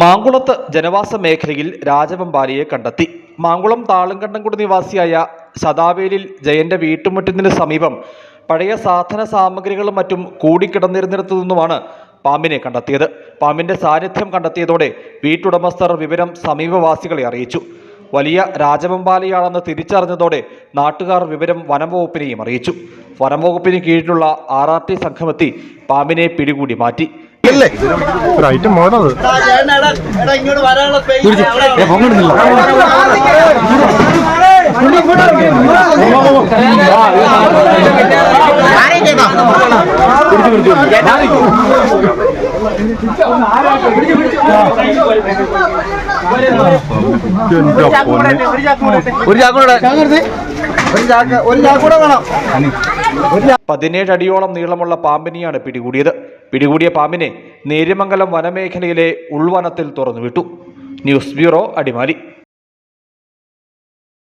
മാങ്കുളത്ത് ജനവാസ മേഖലയിൽ രാജവമ്പാലിയെ കണ്ടെത്തി. മാങ്കുളം താളുംകണ്ടംകുടി നിവാസിയായ സദാവേലിൽ ജയന്റെ വീട്ടുമുറ്റത്തിന് സമീപം പഴയ സാധന സാമഗ്രികളും മറ്റും കൂടിക്കിടന്നിരുന്നിടത്തു നിന്നുമാണ് പാമ്പിനെ കണ്ടെത്തിയത്. പാമ്പിന്റെ സാന്നിധ്യം കണ്ടെത്തിയതോടെ വീട്ടുടമസ്ഥർ വിവരം സമീപവാസികളെ അറിയിച്ചു. വലിയ രാജവെമ്പാലയാണെന്ന് തിരിച്ചറിഞ്ഞതോടെ നാട്ടുകാർ വിവരം വനംവകുപ്പിനെയും അറിയിച്ചു. വനംവകുപ്പിന് കീഴിലുള്ള ആർ ആർ ടി സംഘമെത്തി പാമ്പിനെ പിടികൂടി മാറ്റി. അല്ലേ? ഒരു ഐറ്റം മോഡത് ഒരു ചാക്കൂടെ ഒരു ചാക്ക് ഒരു ചാക്കൂടെ വേണം. പതിനേഴ് അടിയോളം നീളമുള്ള പാമ്പിനെയാണ് പിടികൂടിയത്. പിടികൂടിയ പാമ്പിനെ നേര്യമംഗലം വനമേഖലയിലെ ഉൾവനത്തിൽ തുറന്നുവിട്ടു. News bureau Adimali.